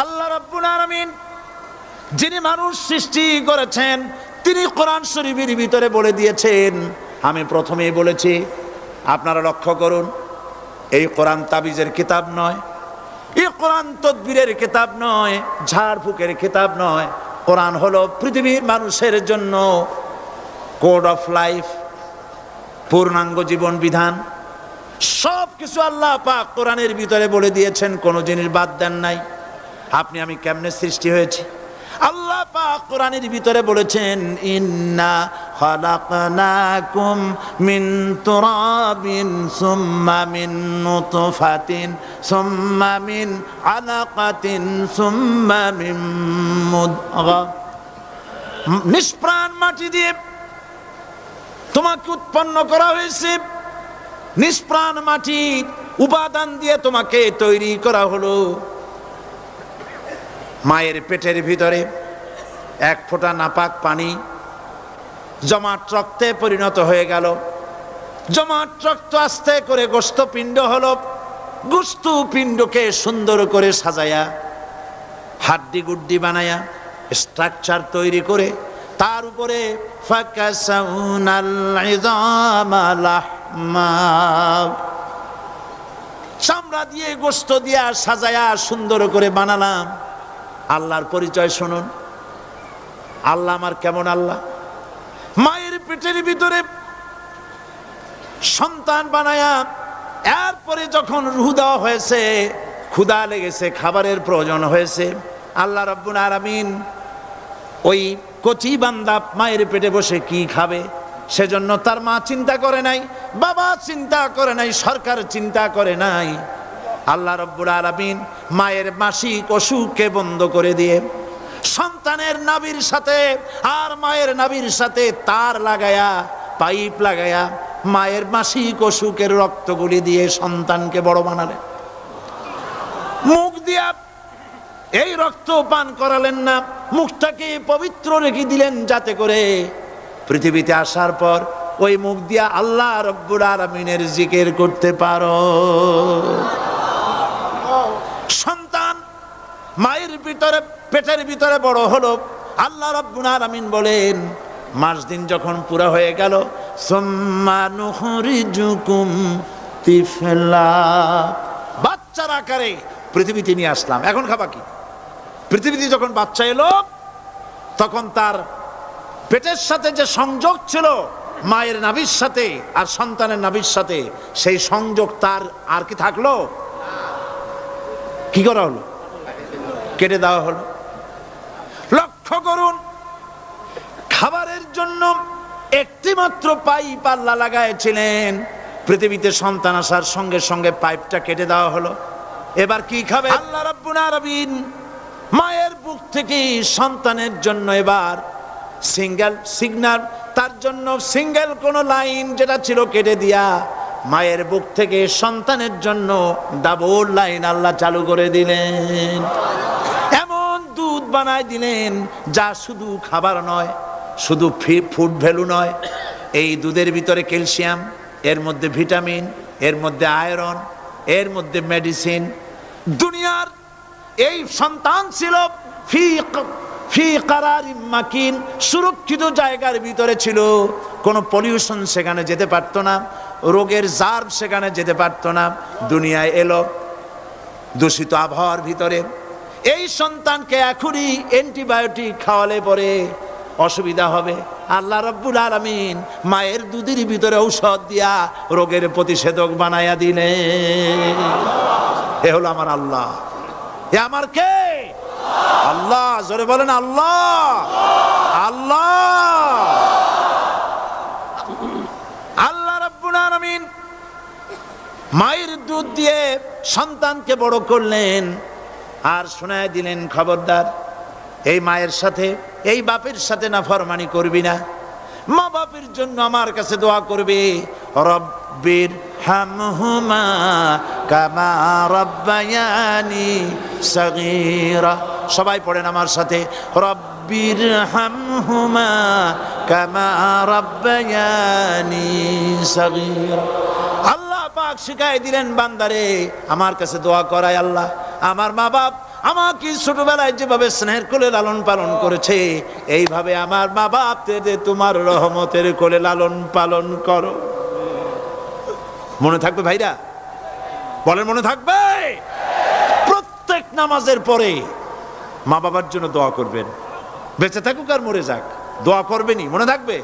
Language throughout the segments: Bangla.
আল্লাহ রাব্বুল আলামিন, যিনি মানুষ সৃষ্টি করেছেন, তিনি কোরআন শরীফের ভিতরে বলে দিয়েছেন। আমি প্রথমেই বলেছি, আপনারা লক্ষ্য করুন, এই কোরআন তাবিজের কিতাব নয়, এই কোরআন তদবিরের কিতাব নয় ঝাড়ফুকের কিতাব নয়। কোরআন হলো পৃথিবীর মানুষের জন্য কোড অফ লাইফ, পূর্ণাঙ্গ জীবন বিধান। সব কিছু আল্লাহ পাক কোরআনের ভিতরে বলে দিয়েছেন, কোনো জিনিস বাদ দেন নাই। আপনি, আমি কেমনে সৃষ্টি হয়েছি? আল্লাহ পাক কোরআনের ভিতরে বলেছেন, ইন্না খালাকনাকুম মিন তুরাবিন সুম্মা মিন নুতফাতিন সুম্মা মিন আলাকাতিন সুম্মা মিন মুদগা। নিষ্প্রাণ মাটি দিয়ে তোমাকে উৎপন্ন করা হয়েছে। নিষ্প্রাণ মাটির উপাদান দিয়ে তোমাকে তৈরি করা হলো। মায়ের পেটের ভিতরে এক ফোঁটা নাপাক পানি, জমাট রক্তে পরিণত হয়ে গেল। জমাট রক্ত আস্তে করে গোস্ত পিণ্ড হলো গোস্ত পিণ্ডকে সুন্দর করে সাজায়া, হাড্ডি গুড্ডি বানায়া স্ট্রাকচার তৈরি করে, তার উপরে চামড়া দিয়ে গোস্ত দিয়া সাজায়া সুন্দর করে বানালাম। আল্লাহর পরিচয় শুনুন। আল্লাহ আমার কেমন আল্লাহ? মায়ের পেটের ভিতরে সন্তান বানায়া এরপরে যখন রুহ দেওয়া হয়েছে ক্ষুদা লেগেছে, খাবারের প্রয়োজন হয়েছে, আল্লাহ রব্বুল আলামিন ওই কচি বান্দা মায়ের পেটে বসে কি খাবে? সেজন্য তার মা চিন্তা করে নাই, বাবা চিন্তা করে নাই, সরকার চিন্তা করে নাই। আল্লাহ রব্বুল আলামিন মায়ের মাসিক অসুখকে বন্ধ করে দিয়ে সন্তানের নাবির সাথে আর মায়ের নাবির সাথে তার লাগায়া, পাইপ লাগায়া মায়ের মাসিক অসুখের রক্তগুলি দিয়ে সন্তানকে বড় বানালেন মুখ দিয়া এই রক্ত পান করালেন না, মুখটাকে পবিত্র রেখে দিলেন যাতে করে পৃথিবীতে আসার পর ওই মুখ দিয়া আল্লাহ রব্বুর আলমিনের জিকের করতে পারো সন্তান মায়ের ভিতরে, পেটের ভিতরে বড় হলো। আল্লাহ রব্বুল আলামিন বলেন, মাস দিন যখন পুরা হয়ে গেল বাচ্চার আকারে পৃথিবীতে নিয়ে আসলাম। এখন খাবা কি? পৃথিবীতে যখন বাচ্চা এলো, তখন তার পেটের সাথে যে সংযোগ ছিল, মায়ের নাভির সাথে আর সন্তানের নাভির সাথে, সেই সংযোগ তার আর কি থাকল? কি করা হলো? কেটে দেওয়া হলো। লক্ষ্য করুন, খাবারের জন্য একটি মাত্র পাইপ আল্লাহ লাগাইছিলেন। পৃথিবীতে সন্তান আসার সঙ্গে সঙ্গে পাইপটা কেটে দেওয়া হলো। এবার কি খাবে? আল্লাহ রাব্বুল আলামিন মায়ের বুক থেকে সন্তানের জন্য এবার সিঙ্গেল সিগন্যাল, তার জন্য সিঙ্গেল কোন লাইন যেটা ছিল কেটে দিয়া মায়ের বুক থেকে সন্তানের জন্য ডাবল লাইন আল্লাহ চালু করে দিলেন। এমন দুধ বানায় দিলেন, যা শুধু খাবার নয়, শুধু ফুড ভ্যালু নয়। এই দুধের ভিতরে ক্যালসিয়াম, এর মধ্যে ভিটামিন, এর মধ্যে আয়রন, এর মধ্যে মেডিসিন। দুনিয়ার এই সন্তান ছিল মাকিন, সুরক্ষিত জায়গার ভিতরে ছিল। কোনো পলিউশন সেখানে যেতে পারতো না। রোগের জার্ভ সেখানে যেতে পারতো না, দুনিয়ায় এলো, দূষিত আবহাওয়ার ভিতরে। এই সন্তানকে এখনই অ্যান্টিবায়োটিক খাওয়ালে পরে অসুবিধা হবে। আল্লাহ রব্বুল আলমিন মায়ের দুধের ভিতরে ঔষধ দিয়া রোগের প্রতিষেধক বানাইয়া দিলে। এ হলো আমার আল্লাহ। এ আমার কে? আল্লাহ। জোরে বলেন আল্লাহ। আল্লাহ রব্বুল আলামিন মায়ের দুধ দিয়ে সন্তানকে বড় করলেন। আর শোনায় দিলেন খবরদার, এই মায়ের সাথে, এই বাপের সাথে না ফরমানি করবি না। মা বাপের জন্য আমার কাছে দোয়া করবে, রব্বির হামহুমা কামা রব্বায়ানি সগীরা। সবাই পড়েন আমার সাথে, রব্বির হামহুমা কামা রব্বায়ানি সগীরা। পাক শিখাই দিলেন, বান্দারে, আমার কাছে দোয়া করায় আল্লাহ। আমার মা বাপ আমাকে ছোটবেলায় যেভাবে স্নেহের কোলে লালন পালন করেছে, এইভাবে আমার মা বাপদের তোমার রহমতের কোলে লালন পালন করো। মনে থাকবে ভাইরা? বলেন, মনে থাকবে? প্রত্যেক নামাজের পরে মা বাবার জন্য দোয়া করবেন। বেঁচে থাকুক আর মরে যাক। দোয়া করবেনই, মনে থাকবে?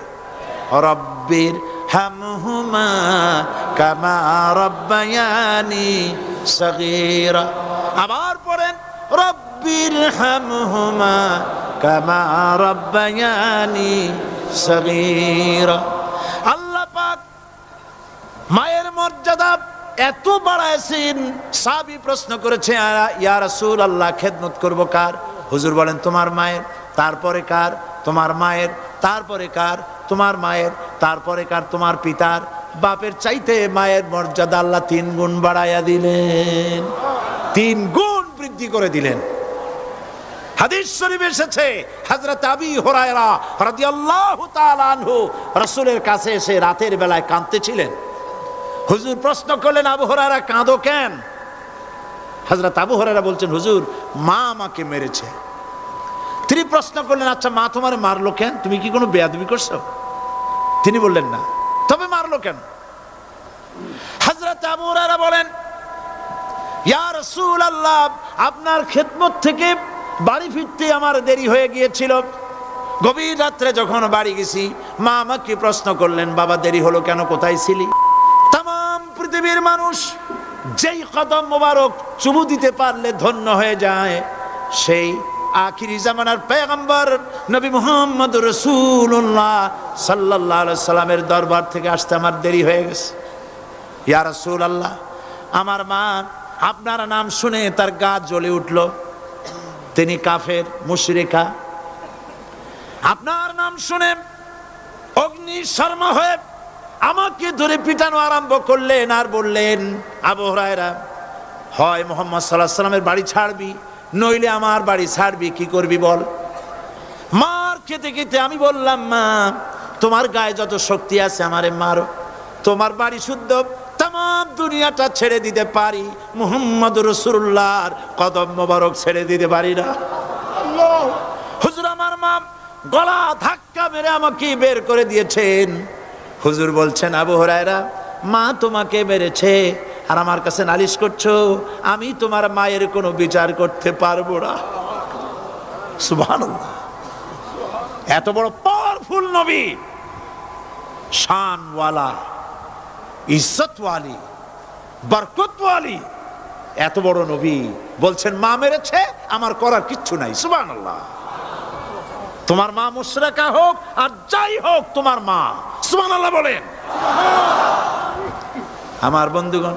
রব্বির হামহুমা কামা রব্বায়ানি সগীরা। আবার পড়েন, রব্বির হামহুমা কামা রব্বায়ানি সগীরা। আল্লাহ পাক মায়ের মর্যাদা এত বাড়াইছেন। সাবি প্রশ্ন করেছে "আ- ইয়া রাসূল আল্লাহ খেদমত করব কার? হুজুর বলেন, তোমার মায়ের, তারপরে কার? তোমার মায়ের, তারপরে কার? তোমার মায়ের, তারপরে কার তোমার পিতার? বাপের চাইতে মায়ের মর্যাদা আল্লাহ তিন গুণ বাড়াইয়া দিলেন। তিন গুণ বৃদ্ধি করে দিলেন। হাদিস শরীফ এসেছে, হযরত আবি হুরায়রা রাদিয়াল্লাহু তাআলা আনহু রাসূলের কাছে এসে রাতের বেলায় কাঁদতেছিলেন। হুজুর প্রশ্ন করলেন, আবু হরারা কাঁদো কেন? হজরত আবু হরারা বলছেন, হুজুর, মা আমাকে মেরেছে। তিনি প্রশ্ন করলেন আচ্ছা মা তোমার মারলো কেন? তুমি কি কোনো বেয়াদবি করছ? তিনি বললেন না। তবে মারলো কেন? হজরত আবু হরারা বলেন আল্লাহ আপনার খেদমত থেকে বাড়ি ফিরতে আমার দেরি হয়ে গিয়েছিল। গভীর রাত্রে যখন বাড়ি গেছি, মা আমাকে প্রশ্ন করলেন, বাবা, দেরি হলো কেন? কোথায় ছিলি? তাম পৃথিবীর মানুষ যেই কদম মোবারক চুমু দিতে পারলে ধন্য হয়ে যায়, সেই আখিরি জামানার পেগম্বর নবী মোহাম্মদ রসুল্লাহ সাল্লাহ সাল্লামের দরবার থেকে আসতে আমার দেরি হয়ে গেছে। ইয়া আল্লাহ আমার মা, আপনার নাম শুনে তার গা জ্বলে উঠল। তিনি কাফের, মুশরিকা। আপনার নাম শুনে অগ্নি শর্মা হয়ে আমাকে ধরে পিটানো আরম্ভ করলেন আর বললেন, আবু হরায়রা, হয় মোহাম্মদ সাল্লাহ সাল্লামের বাড়ি ছাড়বি, নইলে আমার বাড়ি ছাড়বি, কি করবি বল? মার খেতে খেতে আমি বললাম, মা তোমার গায়ে যত শক্তি আছে আমারে মারো। তোমার বাড়ি শুদ্ধ তাম দুনিয়াটা ছেড়ে দিতে পারি। মুহাম্মদ রসুল্লাহর কদম মোবারক ছেড়ে দিতে পারি না। হুজুর আমার মা গলা ধাক্কা মেরে আমাকে বের করে দিয়েছেন। হুজুর বলছেন আবু হরায়রা মা তোমাকে মেরেছে আর আমার কাছে নালিশ করছ আমি তোমার মায়ের কোনো বিচার করতে পারব না। সুবহানাল্লাহ। এত বড় পাওয়ারফুল নবী। শানওয়ালা, ইজ্জতওয়ালি, বরকতওয়ালি। এত বড় নবী বলছেন, মা মেরেছে, আমার করার কিচ্ছু নাই। সুবহানাল্লাহ। তোমার মা মুশরাকা হোক আর যাই হোক, তোমার মা। সুবহানাল্লাহ বলেন। আমার বন্ধুগণ,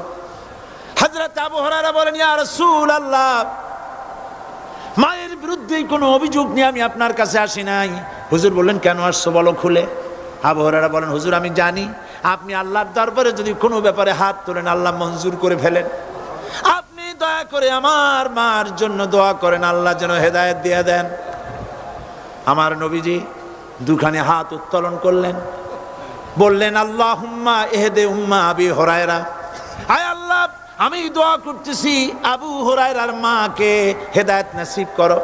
হযরত আবু হুরায়রা বলেন, ইয়া রাসূলুল্লাহ, মায়ের বিরুদ্ধে কোনো অভিযোগ নিয়ে আমি আপনার কাছে আসি নাই। হুজুর বললেন, কেন আসছো বলো খুলে? আবু হুরায়রা বলেন, হুজুর, আমি জানি আপনি আল্লাহর দরবারে যদি কোনো ব্যাপারে হাত তোলেন, আল্লাহ মঞ্জুর করে ফেলেন। আপনি দয়া করে আমার মার জন্য দোয়া করেন, আল্লাহ যেন হেদায়েত দিয়ে দেন। আমার নবীজি দুখানে হাত উত্তোলন করলেন। বললেন আল্লাহ হুম্মা এহেদে উম্মা আবি হরায়রা। আয় আল্লাহ, আমি দোয়া করতেছি, আবু হরায়রার মাকে হেদায়েত নাসিব করো।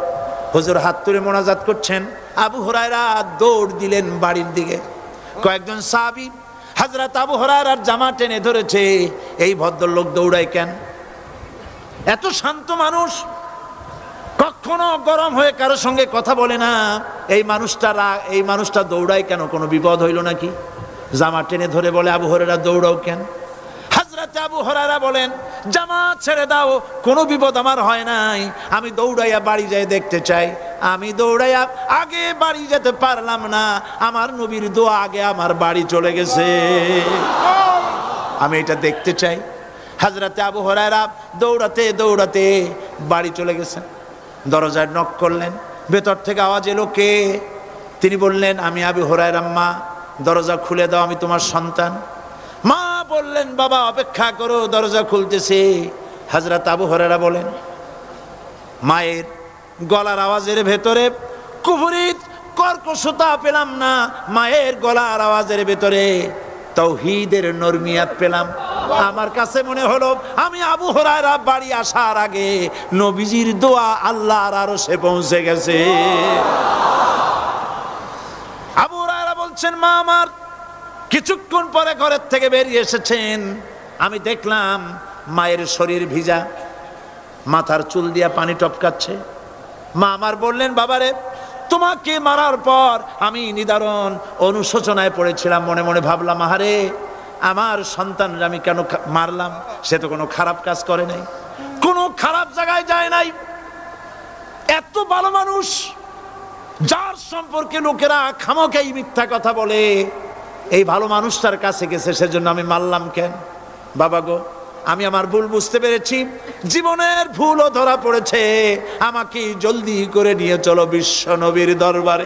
হুজুর হাত তুলে মোনাজাত করছেন। আবু হরায়রা দৌড় দিলেন বাড়ির দিকে। কয়েকজন সাবি হাজরাত আবু আর জামা টেনে ধরেছে, এই ভদ্রলোক দৌড়ায় কেন? এত শান্ত মানুষ, কখনো গরম হয়ে কারও সঙ্গে কথা বলে না। এই মানুষটা এই মানুষটা দৌড়ায় কেন? কোনো বিপদ হইল নাকি? জামা টেনে ধরে বলে, আবু হরেরা দৌড়াও কেন? আবু হরারা বলেন জামা ছেড়ে দাও, কোনো বিপদ আমার হয় নাই। আমি দৌড়াইয়া বাড়ি যাই দেখতে চাই। আমি দৌড়াইয়া আগে বাড়ি যেতে পারলাম না। আমার নবীর দোয়া আগে আমার বাড়ি চলে গেছে। আমি এটা দেখতে চাই। হাজরাতে আবু হরায়রা দৌড়াতে দৌড়াতে বাড়ি চলে গেছেন। দরজায় নক করলেন। ভেতর থেকে আওয়াজ এলো কে? তিনি বললেন, আমি আবু হরায়রা মা দরজা খুলে দাও, আমি তোমার সন্তান। বললেন, বাবা, অপেক্ষা করো, দরজা খুলতেছে। হাজরাত আবু হরায়রা বলেন, মায়ের গলার আওয়াজের ভেতরে কুফুরিত কর্কশতা পেলাম না, মায়ের গলার আওয়াজের ভেতরে তৌহিদের নরমিয়াত পেলাম। আমার কাছে মনে হলো, আমি আবু হরায়রা বাড়ি আসার আগে নবীজির দোয়া আল্লাহর আরও সে পৌঁছে গেছে। আবু হরায়রা বলছেন, মা, আমার কিছুক্ষণ পরে ঘরের থেকে বেরিয়ে এসেছেন। আমি দেখলাম মায়ের শরীর ভিজা, মাথার চুল দিয়া পানি টপকাচ্ছে। মা আমার বললেন, বাবারে, তোমাকে মারার পর আমি নিদারণ অনুশোচনায় পড়েছিলাম। মনে মনে ভাবলাম, আহারে, আমার সন্তানরা আমি কেন মারলাম? সে তো কোনো খারাপ কাজ করে নাই। কোনো খারাপ জায়গায় যায় নাই। এত ভালো মানুষ, যার সম্পর্কে লোকেরা খামকেই মিথ্যা কথা বলে। এই ভালো মানুষটার কাছে গেছে, সেজন্য আমি মারলাম কেন? বাবা গো, আমি আমার ভুল বুঝতে পেরেছি। জীবনের ভুলও ধরা পড়েছে। আমাকে জলদি করে নিয়ে চলো বিশ্ব নবীর দরবারে।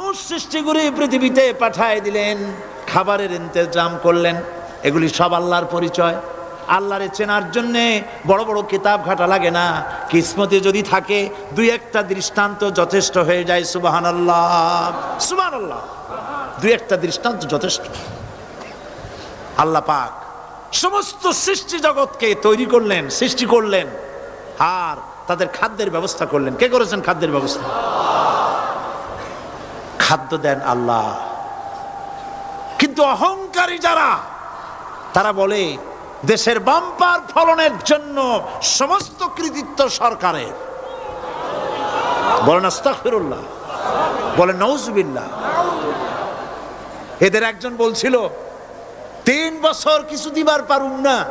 মানুষ সৃষ্টি করে পৃথিবীতে পাঠায় দিলেন, খাবারের ইন্তজাম করলেন। এগুলি সব আল্লাহর পরিচয়। আল্লাহরে চেনার জন্য বড় বড় কিতাব ঘাটা লাগে না। কিসমতে যদি থাকে, দুই একটা দৃষ্টান্ত যথেষ্ট হয়ে যায় সুবাহান আল্লাহ সুবাহ আল্লাহ দুই একটা দৃষ্টান্ত যথেষ্ট। আল্লাহ পাক সমস্ত সৃষ্টি জগৎকে তৈরি করলেন, সৃষ্টি করলেন, আর তাদের খাদ্যের ব্যবস্থা করলেন। কে করেছেন খাদ্যের ব্যবস্থা? খাদ্য দেন আল্লাহ। কিন্তু অহংকারী যারা, তারা বলে, দেশের বাম্পার ফলনের জন্য সমস্ত কৃতিত্ব সরকারের। বলেন, আস্তাগফিরুল্লাহ। বলেন নৌজুবিল্লাহ এদের একজন বলছিল, তিন বছর কিছু দিবার পারুম না।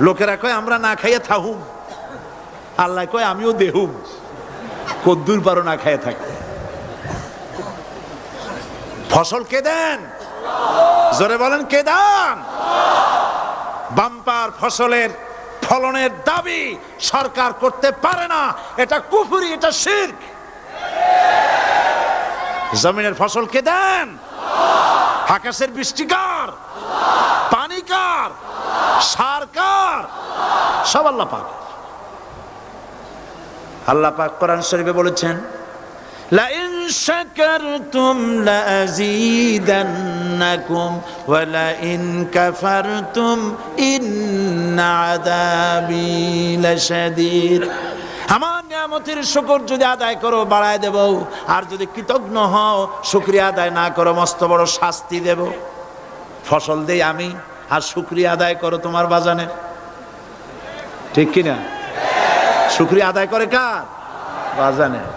লোকেরা কয়, আমরা না খাইয়ে থাহুম। আল্লাহ কয়, আমিও দেহুম। কদ্দুর পারো না খাইয়ে থাকতে ফসল কে দেন? জোরে বলেন, কে দেন? বাম্পার ফসলের ফলনের দাবি সরকার করতে পারে না। এটা কুফুরি, এটা শির্ক। জমিনের ফসল কে দেন? আকাশের বৃষ্টি কার পানি কার সার কার সব আল্লাহ পাক। আল্লাহ পাক কোরআন শরীফে বলেছেন লাইন شكرتم لأزيدنكم ولئن كفرتم إن عذابي لشديد আমার নিয়ামতের শুকর যদি আদায় করো বাড়ায় দেব আর যদি কৃতজ্ঞ হও শুক্রিয়া আদায় না করো মস্ত বড় শাস্তি দেব ফসল দেই আমি আর শুক্রিয়া আদায় করো তোমার বাজানের ঠিক কিনা শুক্রিয়া আদায় করে কার বাজানের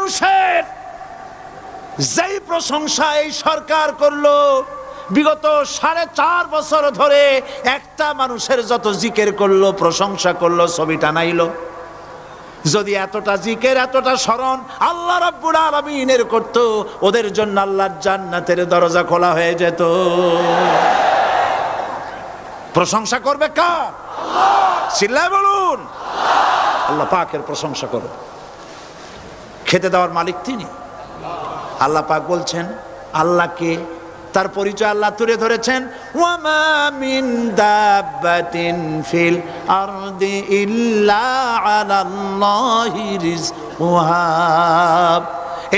মানুষের যেই প্রশংসা এই সরকার করল, বিগত সাড়ে চার বছর ধরে একটা মানুষের যত জিকের করল, প্রশংসা করল, ছবি টানাইলো। যদি এতটা জিকের, এতটা স্মরণ আল্লাহ রাব্বুল আলামিনের করত, ওদের জন্য আল্লাহর জান্নাতের দরজা খোলা হয়ে যেত। প্রশংসা করবে কার? চিল্লায় বলুন। আল্লাহ পাকের প্রশংসা করো খেতে দেওয়ার মালিক তিনি। আল্লাহ পাক বলছেন, আল্লাহকে তার পরিচয় আল্লাহ তুলে ধরেছেন, ওয়ামা মিন দাব্বাতিন ফিল আরদি ইল্লা আলাল্লাহি রিজকুহা।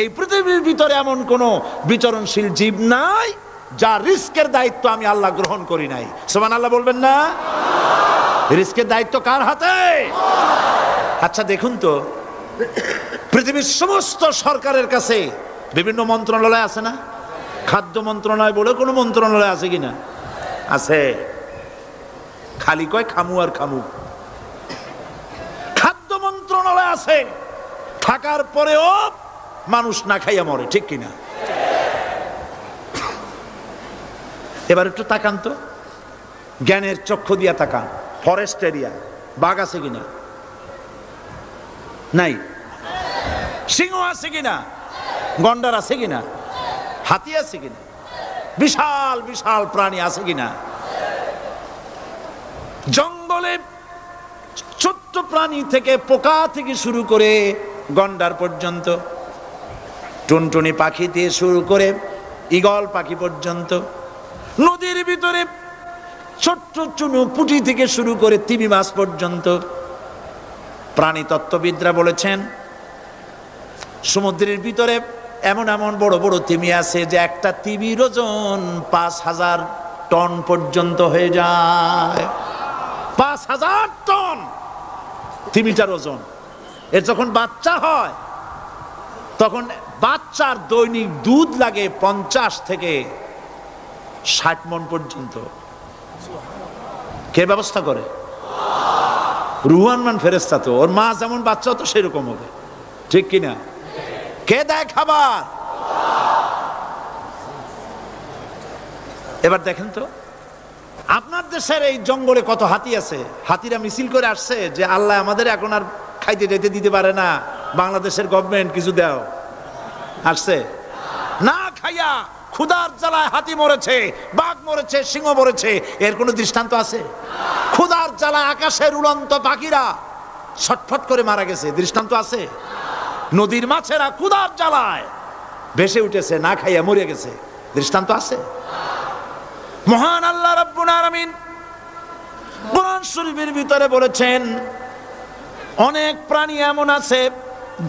এই পৃথিবীর ভিতরে এমন কোন বিচরণশীল জীব নাই, যার রিস্কের দায়িত্ব আমি আল্লাহ গ্রহণ করি নাই। সোমান আল্লাহ বলবেন না? রিস্কের দায়িত্ব কার হাতে? আচ্ছা দেখুন তো। পৃথিবীর সমস্ত সরকারের কাছে বিভিন্ন মন্ত্রণালয় আছে না? খাদ্য মন্ত্রণালয় বলে কোনো মন্ত্রণালয় আছে কিনা আছে। খালি কয় খামু আর খামু। খাদ্য মন্ত্রণালয় আছে। থাকার পরেও মানুষ না খাইয়া মরে, ঠিক কিনা? এবার একটু তাকান তো। জ্ঞানের চক্ষু দিয়া তাকান। ফরেস্ট এরিয়া বাঘ আছে কিনা নাই। সিংহ আছে কিনা? গন্ডার আছে কিনা? হাতি আছে কিনা? বিশাল বিশাল প্রাণী আছে কিনা? জঙ্গলে ছোট্ট প্রাণী থেকে পোকা থেকে শুরু করে গন্ডার পর্যন্ত, টুনটুনি পাখি দিয়ে শুরু করে ইগল পাখি পর্যন্ত, নদীর ভিতরে ছোট্ট চুনু পুটি থেকে শুরু করে তিমি মাছ পর্যন্ত প্রাণী তত্ত্ববিদরা বলেছেন সমুদ্রের ভিতরে এমন এমন বড় বড় তিমি আছে যে একটা তিমির ওজন পাঁচ হাজার টন পর্যন্ত হয়ে যায়। পাঁচ হাজার টন তিমিটার ওজন। এর যখন বাচ্চা হয়, তখন বাচ্চার দৈনিক দুধ লাগে পঞ্চাশ থেকে ষাট মন পর্যন্ত। কে ব্যবস্থা করে? রুহান মান ফেরেস্তা তো। ওর মা যেমন বাচ্চা তো সেরকম হবে। ঠিক কিনা? কে দেয় খাবার? এবার দেখেন তো, আপনার দেশের এই জঙ্গলে কত হাতি আছে? হাতিরা মিছিল করে আসছে যে আল্লাহ আমাদের এখন আর খাইতে যেতে দিতে পারে না, বাংলাদেশের গভর্নমেন্ট কিছু দাও। আসছে? না খাইয়া ক্ষুধার জ্বালায় হাতি মরেছে, বাঘ মরেছে, সিংহ মরেছে, এর কোনো দৃষ্টান্ত আছে? ক্ষুধার জ্বালায় আকাশের উড়ন্ত পাখিরা ছটফট করে মারা গেছে, দৃষ্টান্ত আছে? নদীর মাছেরা ক্ষুধার জ্বালায়। ভেসে উঠেছে, না খাইয়া মরে গেছে। দৃষ্টান্ত আছে? মহান আল্লাহ রাব্বুল আলামিন কোরআন শরীফের ভিতরে বলেছেন, অনেক প্রাণী এমন আছে,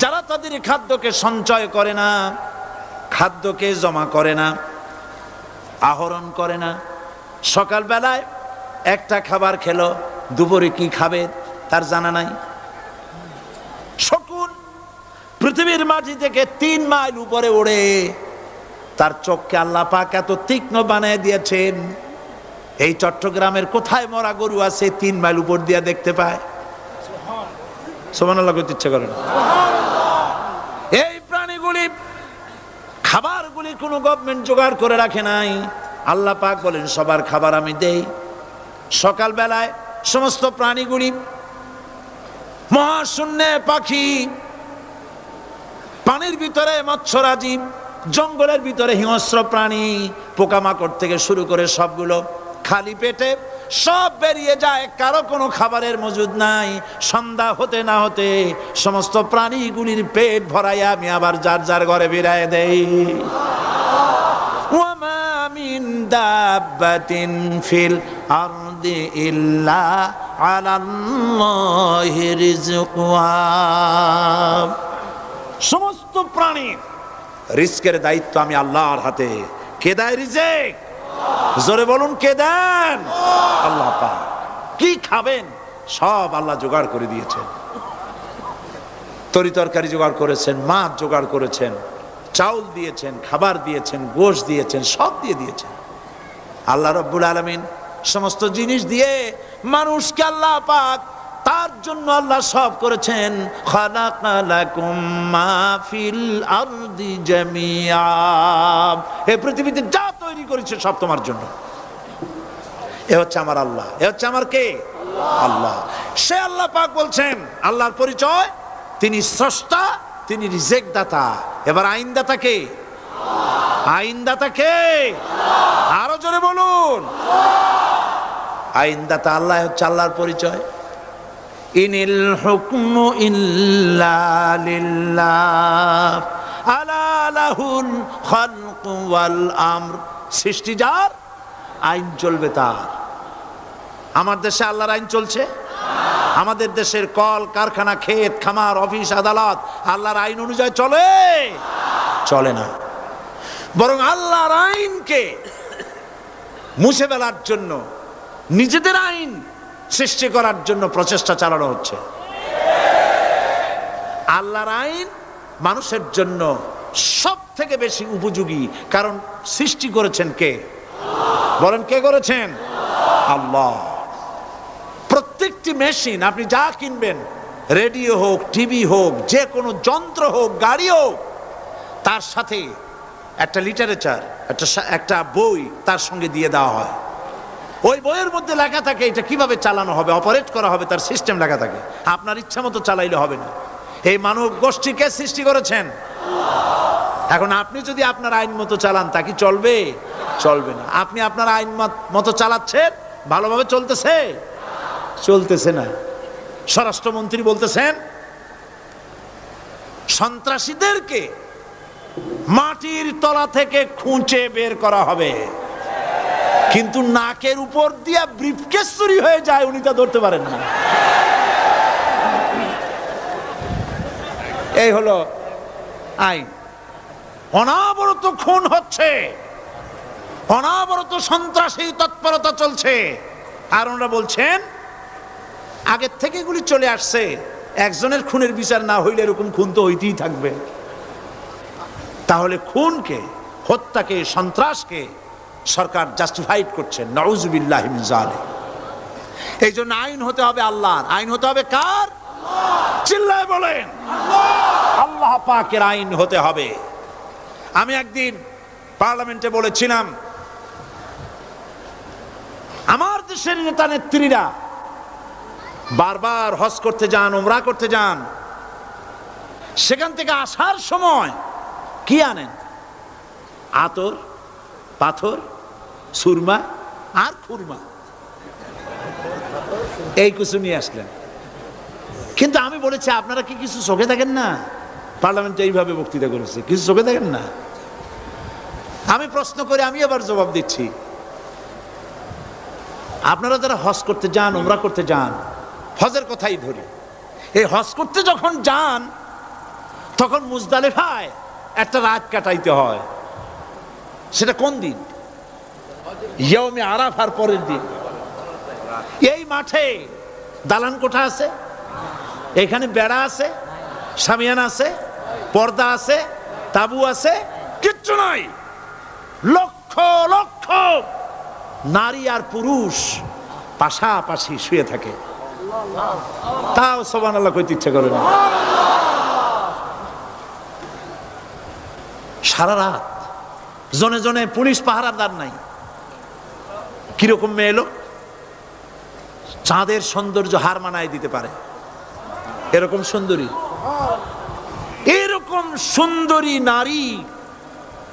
যারা তাদের খাদ্যকে সঞ্চয় করে না, খাদ্যকে জমা করে না, আহরণ করে না। সকালবেলায় একটা খাবার খেলো, দুপুরে কি খাবে তার জানা নাই। পৃথিবীর মাটি থেকে তিন মাইল উপরে ওড়ে। তার চোখকে আল্লাহ পাক এত তীক্ষ্ণ বানিয়ে দিয়েছেন। এই চট্টগ্রামের কোথায় মরা গরু আছে তিন মাইল উপর দিয়া দেখতে পায়। করতে ইচ্ছা করে না। এই প্রাণীগুলি খাবারগুলি কোনো গভর্নমেন্ট জোগাড় করে রাখে নাই। আল্লাহ পাক বলেন সবার খাবার আমি দেই। সকালবেলায় সমস্ত প্রাণীগুলি মহাশূন্যে পাখি পানির ভিতরে মৎস্য রাজীব জঙ্গলের ভিতরে হিংস্র প্রাণী, পোকামাকড় থেকে শুরু করে সবগুলো খালি পেটে সব বেরিয়ে যায়, কারও কোনো খাবারের মজুদ নাই। সন্ধ্যা হতে না হতে সমস্ত প্রাণীগুলির পেট ভরাই আমি আবার যার যার ঘরে বেড়ায় দেই। সমস্ত সমস্ত প্রাণী। রিস্কের দায়িত্ব আমি আল্লাহর হাতে। কে দেয় রিজেক? জোরে বলুন, কে দেন? আল্লাহ কি খাবেন? সব আল্লাহ জোগাড় করে দিয়েছেন। তরি তরকারি জোগাড় করেছেন, মাছ জোগাড় করেছেন, চাউল দিয়েছেন, খাবার দিয়েছেন, গোশ দিয়েছেন, সব দিয়ে দিয়েছেন। আল্লাহ রব্বুল আলমিন সমস্ত জিনিস দিয়ে মানুষকে আল্লাহ পাক তার জন্য আল্লাহ সব করেছেন। জামিয়া। পৃথিবীতে যা তৈরি করেছে সব তোমার জন্য। এ হচ্ছে আমার আল্লাহ। এ হচ্ছে আমার কে? আল্লাহ। সে আল্লাহ পাক বলছেন আল্লাহর পরিচয় তিনি স্রষ্টা তিনি রিজেক দাতা এবার আইনদাতা কে? আইনদাতা কে? আরও জোরে বলুন। আইনদাতা আল্লাহ হচ্ছে আল্লাহর পরিচয়। ইনিল হুকমু ইল্লা লিল্লাহ। আলা খালকু ওয়াল আমর। সৃষ্টি যার, আইন চলবে তার। আমার দেশে আল্লাহর আইন চলছে? আমাদের দেশের কল, কারখানা, ক্ষেত, খামার, অফিস, আদালত, আল্লাহর আইন অনুযায়ী চলে। চলে না। বরং আল্লাহর আইনকে মুছে ফেলার জন্য নিজেদের আইন সৃষ্টি করার জন্য প্রচেষ্টা চালানো হচ্ছে। আল্লাহর আইন মানুষের জন্য সব থেকে বেশি উপযোগী, কারণ সৃষ্টি করেছেন কে? বলেন, কে করেছেন? আল্লাহ। প্রত্যেকটি মেশিন, আপনি যা কিনবেন, রেডিও হোক, টিভি হোক, যে কোনো যন্ত্র হোক, গাড়ি হোক, তার সাথে একটা লিটারেচার, একটা একটা বই তার সঙ্গে দিয়ে দেওয়া হয়। ওই বইয়ের মধ্যে লেখা থাকে এটা কীভাবে চালানো হবে অপারেট করা হবে, তার সিস্টেম লেখা থাকে। আপনার ইচ্ছা মতো চালাইলে হবে না। এই মানব গোষ্ঠীকে সৃষ্টি করেছেন? এখন আপনি যদি আপনার আইন মতো চালান, তা কি চলবে? চলবে না। আপনি আপনার আইন মতো চালাচ্ছেন? ভালোভাবে চলতেছে? চলতেছে না। স্বরাষ্ট্রমন্ত্রী বলতেছেন, সন্ত্রাসীদেরকে মাটির তলা থেকে খুঁচে বের করা হবে। কিন্তু নাকের উপর দিয়া ব্রিফকেস চুরি হয়ে যায়, উনি তা ধরতে পারেন না। এই হলো আইন। অনাবরত খুন হচ্ছে। অনাবরত সন্ত্রাসী তৎপরতা চলছে। আর ওনারা বলছেন, আগের থেকে এগুলি চলে আসছে। একজনের খুনের বিচার না হইলে এরকম খুন তো হইতেই থাকবে। তাহলে খুনকে, হত্যাকে, সন্ত্রাসকে সরকার জাস্টিফাইড করছে নওজুবিল্লাহ জালে এই জন্য আইন হতে হবে আল্লাহর। আইন হতে হবে কার? চিল্লায় বলেন। আল্লাহ পাকের আইন হতে হবে। আমি একদিন পার্লামেন্টে বলেছিলাম আমার দেশের নেতা নেত্রীরা বারবার হজ করতে যান ওমরা করতে যান সেখান থেকে আসার সময় কি আনেন? আতর পাথর সুরমা আর খুরমা। এই কিছু নিয়ে আসলেন। কিন্তু আমি বলেছি, আপনারা কি কিছু চোখে দেখেন না? পার্লামেন্টে এইভাবে বক্তৃতা করেছে। কিছু চোখে দেখেন না? আমি প্রশ্ন করে, আমি আবার জবাব দিচ্ছি। আপনারা যারা হজ করতে যান ওমরা করতে যান, হজের কথাই ধরি। এই হজ করতে যখন যান, তখন মুজদালেফায় একটা রাত কাটাইতে হয়। সেটা কোন দিন? ইয়মে আরাফার পরের দিন। এই মাঠে দালান কোঠা আছে, এখানে বেড়া আছে, সামিয়ান আছে, পর্দা আছে, তাবু আছে, কিচ্ছু নাই। লক্ষ লক্ষ নারী আর পুরুষ পাশাপাশি শুয়ে থাকে। তাও সবান আল্লাহ কইতে ইচ্ছে করে না। সারা রাত জনে জনে পুলিশ পাহারাদার নাই। কীরকম মেয়ে এলো? চাঁদের সৌন্দর্য হার মানায় দিতে পারে। এরকম সুন্দরী। এরকম সুন্দরী নারী,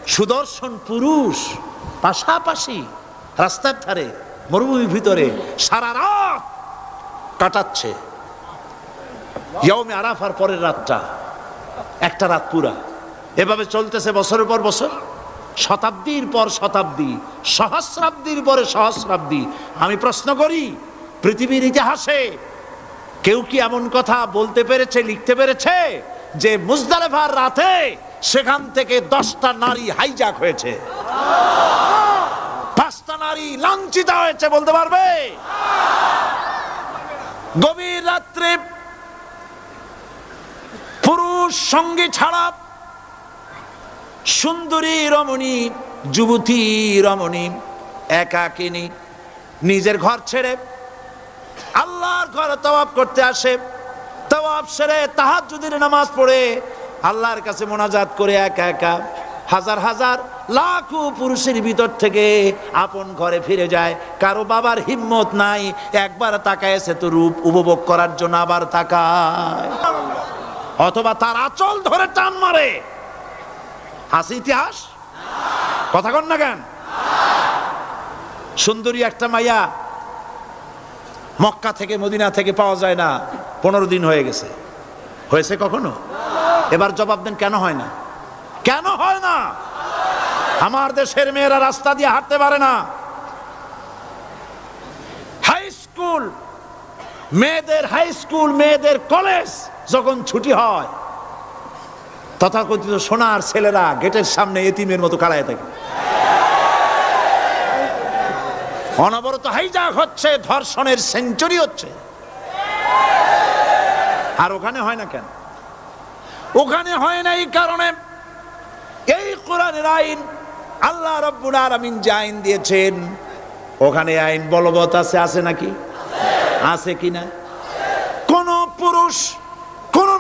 সুদর্শন পুরুষ, পাশাপাশি রাস্তার ধারে, মরুভূমির ভিতরে সারা রাত কাটাচ্ছে। আরাফার পরের রাতটা, একটা রাত পুরা। এভাবে চলতেছে বছরের পর বছর। শতাব্দীর পর শতাব্দী, সহস্রাব্দীর পরে সহস্রাব্দী। আমি প্রশ্ন করি, পৃথিবীর ইতিহাসে কেউ কি এমন কথা বলতে পেরেছে, লিখতে পেরেছে, যে মুজদালেফার রাতে সেখান থেকে দশটা নারী হাইজাক হয়েছে? পাঁচটা নারী লাঞ্ছিত হয়েছে, বলতে পারবে? গভীর রাত্রে পুরুষ সঙ্গী ছাড়া সুন্দরী রমণী, যুবতী রমণী, একাকিনী, নিজের ঘর ছেড়ে আল্লাহর ঘরে তওয়াব করতে আসে। তওয়াব সেরে তাহার যদি নামাজ পড়ে, আল্লাহর কাছে মোনাজাত করে একা একা হাজার হাজার লাখো পুরুষের ভিতর থেকে আপন ঘরে ফিরে যায়। কারও বাবার হিম্মত নাই, একবার তাকায় তো রূপ উপভোগ করার জন্য আবার তাকায়। অথবা তার আচল ধরে টান মারে। আছে ইতিহাস? কথা কন না কেন? সুন্দরী একটা মাইয়া মক্কা থেকে মদিনা থেকে পাওয়া যায় না, পনেরো দিন হয়ে গেছে। হয়েছে কখনো? এবার জবাব দেন, কেন হয় না? কেন হয় না? আমার দেশের মেয়েরা রাস্তা দিয়ে হাঁটতে পারে না। হাই স্কুল, মেয়েদের হাই স্কুল, মেয়েদের কলেজ যখন ছুটি হয় তথাকথিত সোনার ছেলেরা গেটের সামনে এতিমের মতো কাড়ায় থাকে। অনবরত হাইজাক হচ্ছে, ধর্ষণের সেঞ্চুরি হচ্ছে। আর ওখানে হয় না কেন? ওখানে হয় না এই কারণে এই কোরআনের আইন আল্লাহ রব্বুল আলামিন যে আইন দিয়েছেন, ওখানে আইন বলবৎ আছে আছে নাকি? আছে কিনা? কোন পুরুষ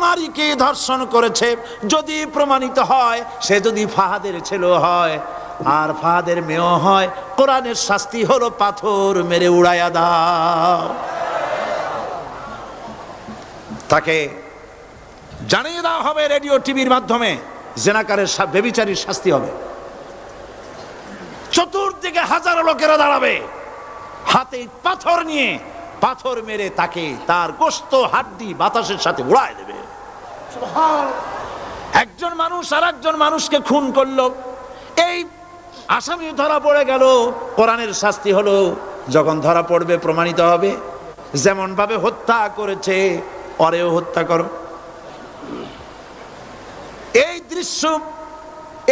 নারীকে ধর্ষণ করেছে, যদি প্রমাণিত হয়, সে যদি ফাহাদের ছেলে হয়, আর ফাহাদের মেয়েও হয়, কোরআনের শাস্তি হলো পাথর মেরে উড়াইয়া দাও। তাকে জানিয়ে দেওয়া হবে রেডিও টিভির মাধ্যমে, জেনাকারের বেবিচারীর শাস্তি হবে। চতুর্দিকে হাজারো লোকেরা দাঁড়াবে, হাতে পাথর নিয়ে, পাথর মেরে তাকে তার গোস্ত, হাড্ডি, বাতাসের সাথে উড়ায় দেবে। একজন মানুষ আর একজন মানুষকে খুন করল। এই আসামি ধরা পড়ে গেল, কোরআনের শাস্তি হলো, যখন ধরা পড়বে প্রমাণিত হবে যেমন ভাবে হত্যা করেছে পরেও হত্যা করো। এই দৃশ্য,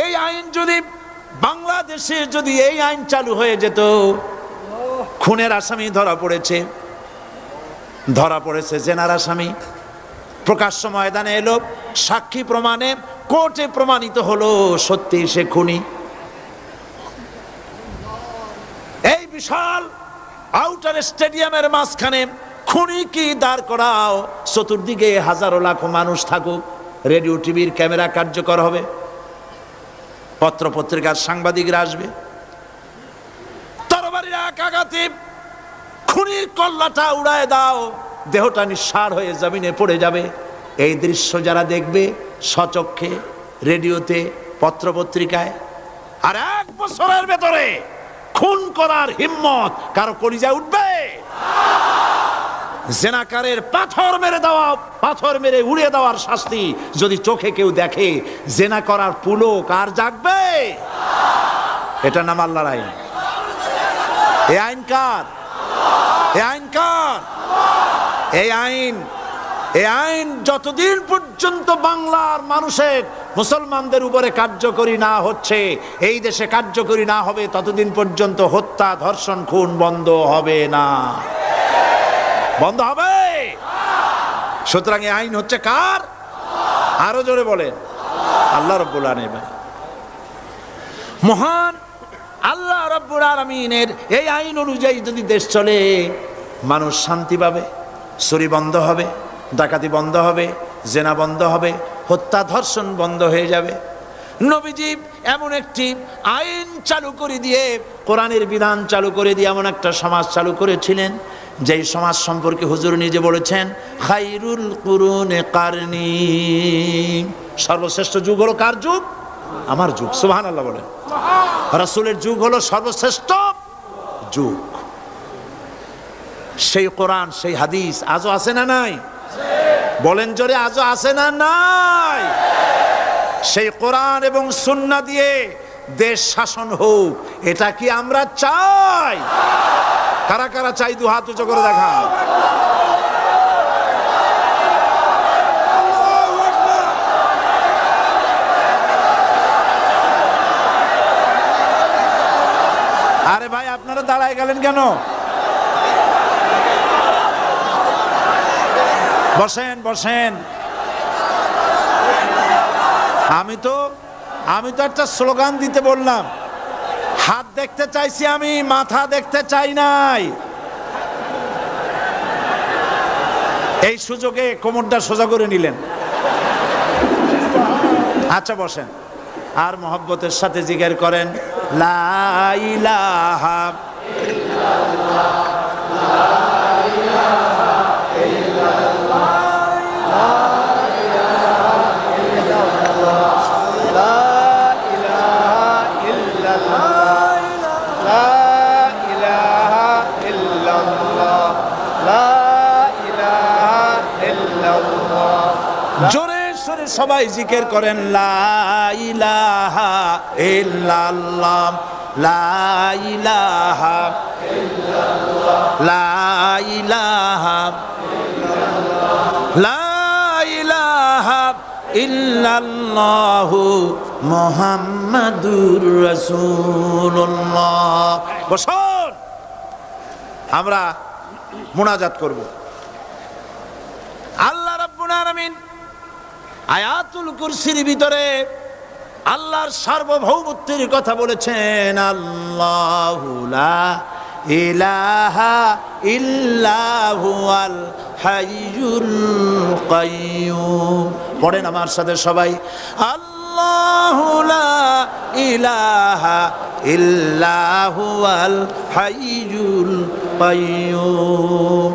এই আইন যদি বাংলাদেশে যদি এই আইন চালু হয়ে যেত, খুনের আসামি ধরা পড়েছে ধরা পড়েছে জেনার আসামি। প্রকাশ্য ময়দানে এলো, সাক্ষী প্রমাণে, কোর্টে প্রমাণিত হলো সত্যি সে খুনি। এই বিশাল আউটার স্টেডিয়ামের মাঝখানে খুনি কি দাঁড় করাও, চতুর্দিকে হাজারো লাখো মানুষ থাকুক, রেডিও, টিভির ক্যামেরা কার্যকর হবে। পত্র পত্রিকার সাংবাদিকরা আসবে। তরবারির আঘাতে খুনির কল্লাটা উড়ায় দাও দেহটা নিঃসার হয়ে জমিনে পড়ে যাবে। এই দৃশ্য যারা দেখবে সচক্ষে রেডিওতে, পত্রপত্রিকায়, আর এক বছরের ভেতরে খুন করার হিম্মত কারও কলিজায় উঠবে? জেনাকারের পাথর মেরে দেওয়া, পাথর মেরে উড়িয়ে দেওয়ার শাস্তি যদি চোখে কেউ দেখে, জেনা করার পুলো কার জাগবে? এটা নাম আল্লাহর আইন। এ আইন কার? এ আইন কার? এই আইন এই আইন যতদিন পর্যন্ত বাংলার মানুষের, মুসলমানদের উপরে কার্যকরী না হচ্ছে, এই দেশে কার্যকরী না হবে, ততদিন পর্যন্ত হত্যা, ধর্ষণ, খুন বন্ধ হবে না। বন্ধ হবে? সুতরাং এই আইন হচ্ছে কার? আরও জোরে বলেন। আল্লাহ রব্বুল আলমিন। মহান আল্লাহ রব্বুল আলমিনের এই আইন অনুযায়ী যদি দেশ চলে, মানুষ শান্তি পাবে। চুরি বন্ধ হবে ডাকাতি বন্ধ হবে জেনা বন্ধ হবে হত্যা ধর্ষণ বন্ধ হয়ে যাবে। নবীজি এমন একটি আইন চালু করে দিয়ে কোরআনের বিধান চালু করে দিয়ে এমন একটা সমাজ চালু করেছিলেন যেই সমাজ সম্পর্কে হুজুর নিজে বলেছেন খাইরুল কুরুনে কারনি। সর্বশ্রেষ্ঠ যুগ হলো কার যুগ? আমার যুগ সুবহান আল্লাহ বলেন রাসূলের যুগ হলো সর্বশ্রেষ্ঠ যুগ। সেই কোরআন, সেই হাদিস আজও আছে না নাই? বলেন জোরে, আজও আছে না নাই? সেই কোরআন এবং সুন্না দিয়ে দেশ শাসন হোক, এটা কি আমরা চাই? কারা কারা চাই, দু হাত উঁচু করে দেখা আরে ভাই, আপনারা দাঁড়ায় গেলেন কেন? বসেন বসেন। আমি তো আমি তো একটা স্লোগান দিতে বললাম। হাত দেখতে চাইছি আমি, মাথা দেখতে চাই নাই। এই সুযোগে কোমরটা সোজা করে নিলেন। আচ্ছা বসেন। আর মহব্বতের সাথে জিজ্ঞের করেন, লা সবাই জিকের করেন, লা ইলাহা ইল্লাল্লাহ, লা ইলাহা লা ইলাহা লা ইলাহা ইল্লাল্লাহু মুহাম্মাদুর রাসূলুল্লাহ। বসুন, আমরা মোনাজাত করব আল্লাহ রাব্বুল আলামিন আয়াতুল কুরসির ভিতরে আল্লাহর সার্বভৌমত্বের কথা বলেছেন, আল্লাহু লা ইলাহা ইল্লাহু আল হাইয়ুল কাইয়ুম। পড়েন আমার সাথে সবাই, আল্লাহু লা ইলাহা ইল্লাহু আল হাইয়ুল কাইয়ুম।